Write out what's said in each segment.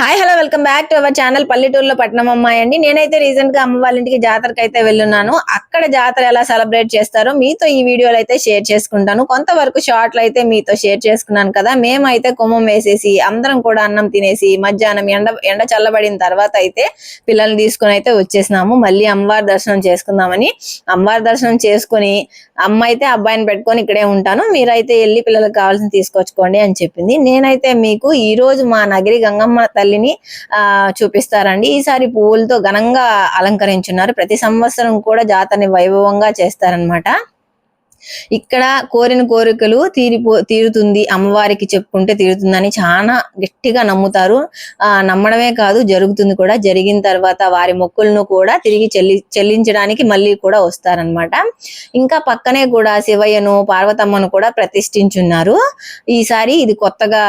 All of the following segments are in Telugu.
Hi hello welcome back to our channel పల్లెటూరులో పట్నం అమ్మాయి అండి. నేనైతే రీసెంట్గా అమ్మ వాళ్ళ ఇంటికి జాతరకి అయితే వెళ్ళున్నాను. అక్కడ జాతర ఎలా సెలబ్రేట్ చేస్తారో మీతో ఈ వీడియోలు అయితే షేర్ చేసుకుంటాను. కొంతవరకు షార్ట్లు అయితే మీతో షేర్ చేసుకున్నాను కదా. మేమైతే కుమ్మం వేసేసి అందరం కూడా అన్నం తినేసి మధ్యాహ్నం ఎండ ఎండ చల్లబడిన తర్వాత అయితే పిల్లల్ని తీసుకొని అయితే వచ్చేసినాము. మళ్ళీ అమ్మవారి దర్శనం చేసుకుందామని. అమ్మవారి దర్శనం చేసుకొని అమ్మ అయితే అబ్బాయిని పెట్టుకొని ఇక్కడే ఉంటాను. మీరైతే వెళ్ళి పిల్లలకు కావాల్సిన తీసుకొచ్చుకోండి అని చెప్పింది. నేనైతే మీకు ఈ రోజు మా నగరి గంగమ్మ తల్లిని ఆ చూపిస్తారండి. ఈసారి పువ్వులతో ఘనంగా అలంకరించున్నారు. ప్రతి సంవత్సరం కూడా జాతరని వైభవంగా చేస్తారనమాట ఇక్కడ కోరిన కోరికలు తీరిపో తీరుతుంది. అమ్మవారికి చెప్పుకుంటే తీరుతుందని చాలా గట్టిగా నమ్ముతారు. ఆ నమ్మడమే కాదు జరుగుతుంది కూడా. జరిగిన తర్వాత వారి మొక్కులను కూడా తిరిగి చెల్లి చెల్లించడానికి మళ్ళీ కూడా వస్తారనమాట ఇంకా పక్కనే కూడా శివయ్యను పార్వతమ్మను కూడా ప్రతిష్ఠించున్నారు. ఈసారి ఇది కొత్తగా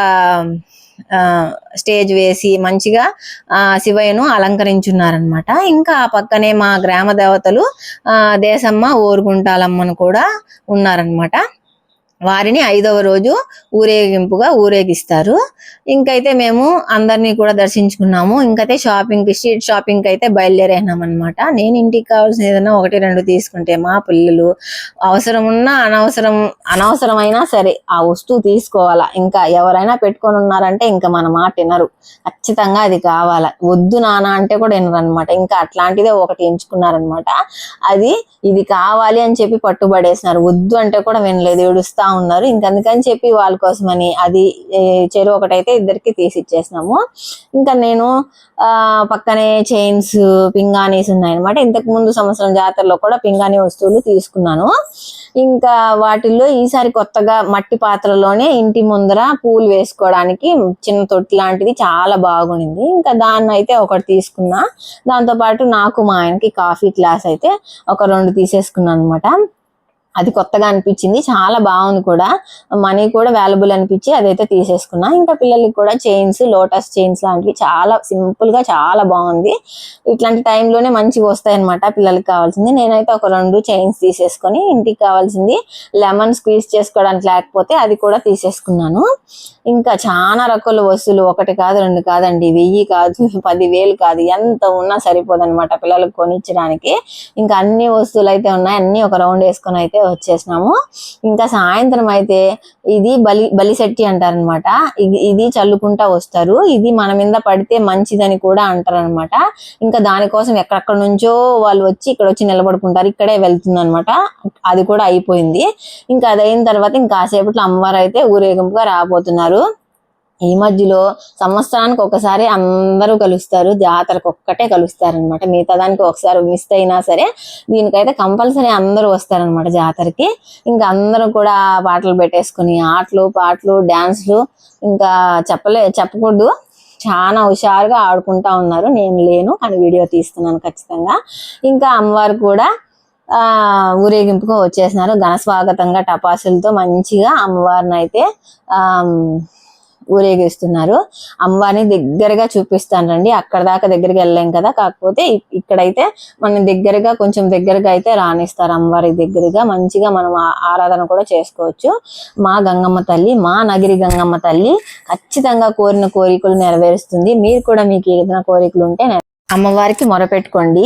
స్టేజ్ వేసి మంచిగా ఆ శివయ్యను అలంకరించున్నారనమాట ఇంకా ఆ పక్కనే మా గ్రామ దేవతలు ఆ దేశమ్మ ఊరుగుంటాలమ్మను కూడా ఉన్నారనమాట వారిని ఐదవ రోజు ఊరేగింపుగా ఊరేగిస్తారు. ఇంకైతే మేము అందరినీ కూడా దర్శించుకున్నాము. ఇంకైతే షాపింగ్ స్ట్రీట్ షాపింగ్కి అయితే బయలుదేరాం అనమాట నేను ఇంటికి కావాల్సిన ఏదైనా ఒకటి రెండు తీసుకుంటే మా పిల్లలు అవసరం ఉన్నా అనవసరం అనవసరమైనా సరే ఆ వస్తువు తీసుకోవాలా. ఇంకా ఎవరైనా పెట్టుకొని ఉన్నారంటే ఇంకా మన మాట వినరు. ఖచ్చితంగా అది కావాలా. వద్దు నానా అంటే కూడా వినరు అనమాట ఇంకా అట్లాంటిదే ఒకటి ఎంచుకున్నారనమాట అది ఇది కావాలి అని చెప్పి పట్టుబడేసినారు. వద్దు అంటే కూడా వినలేదు. ఏడుస్తా ఉన్నారు. ఇంకా అందుకని చెప్పి వాళ్ళ కోసమని అది చెరువు ఒకటైతే ఇద్దరికి తీసి ఇచ్చేసినాము. ఇంకా నేను పక్కనే చైన్స్ పింగాణీస్ ఉన్నాయన్నమాట. ఇంతకు ముందు సంవత్సరం జాతరలో కూడా పింగాణి వస్తువులు తీసుకున్నాను. ఇంకా వాటిల్లో ఈసారి కొత్తగా మట్టి పాత్రలోనే ఇంటి ముందర పూలు వేసుకోవడానికి చిన్న తొట్టి లాంటిది చాలా బాగుంది ఇంకా దాన్ని అయితే ఒకటి తీసుకున్నా. దాంతో పాటు నాకు మా ఆయనకి కాఫీ గ్లాస్ అయితే ఒక రెండు తీసేసుకున్నాను అనమాట అది కొత్తగా అనిపించింది. చాలా బాగుంది కూడా. మనీ కూడా వాల్యుబుల్ అనిపించి అదైతే తీసేసుకున్నా. ఇంకా పిల్లలకి కూడా చైన్స్ లోటస్ చైన్స్ లాంటివి చాలా సింపుల్గా చాలా బాగుంది. ఇట్లాంటి టైంలోనే మంచిగా వస్తాయి అనమాట పిల్లలకి కావాల్సింది. నేనైతే ఒక రెండు చైన్స్ తీసేసుకొని ఇంటికి కావాల్సింది. లెమన్ స్క్వీజ్ చేసుకోవడానికి లేకపోతే అది కూడా తీసేసుకున్నాను. ఇంకా చాలా రకాల వస్తువులు ఒకటి కాదు రెండు కాదండి. వెయ్యి కాదు పదివేలు కాదు ఎంత ఉన్నా సరిపోదు అనమాట పిల్లలకు కొనిచ్చడానికి. ఇంకా అన్ని వస్తువులు అయితే ఉన్నాయి. అన్ని ఒక రౌండ్ వేసుకొని అయితే వచ్చేసినాము. ఇంకా సాయంత్రం అయితే ఇది బలి బలిశెట్టి అంటారనమాట. ఇది ఇది చల్లుకుంటా వస్తారు. ఇది మన మీద పడితే మంచిదని కూడా అంటారనమాట. ఇంకా దానికోసం ఎక్కడెక్కడ నుంచో వాళ్ళు వచ్చి ఇక్కడ వచ్చి నిలబడుకుంటారు. ఇక్కడే వెళ్తుంది అనమాట అది కూడా అయిపోయింది. ఇంకా అది అయిన తర్వాత ఇంకా కాసేపట్లో అమ్మవారు అయితే ఊరేగింపుగా రాబోతున్నారు. ఈ మధ్యలో సంవత్సరానికి ఒకసారి అందరూ కలుస్తారు జాతరకు ఒక్కటే కలుస్తారు అనమాట మిగతా దానికి ఒకసారి మిస్ అయినా సరే దీనికైతే కంపల్సరీ అందరూ వస్తారనమాట జాతరకి. ఇంకా అందరూ కూడా పాటలు పెట్టేసుకుని ఆటలు పాటలు డ్యాన్స్లు ఇంకా చెప్పలే చెప్పకూడదు. చాలా హుషారుగా ఆడుకుంటా ఉన్నారు. నేను లేను కానీ వీడియో తీస్తున్నాను ఖచ్చితంగా. ఇంకా అమ్మవారు కూడా ఊరేగింపుగా వచ్చేసినారు. ఘన స్వాగతంగా టపాసులతో మంచిగా అమ్మవారిని అయితే ఆ ఊరేగిస్తున్నారు. అమ్మవారిని దగ్గరగా చూపిస్తానండి అక్కడ దాకా దగ్గరికి వెళ్ళలేం కదా. కాకపోతే ఇక్కడైతే మనం దగ్గరగా కొంచెం దగ్గరగా అయితే రాణిస్తారు. అమ్మవారి దగ్గరగా మంచిగా మనం ఆరాధన కూడా చేసుకోవచ్చు. మా గంగమ్మ తల్లి మా నగిరి గంగమ్మ తల్లి ఖచ్చితంగా కోరిన కోరికలు నెరవేరుస్తుంది. మీరు కూడా మీకు ఏదైనా కోరికలు ఉంటే అమ్మవారికి మొరపెట్టుకోండి.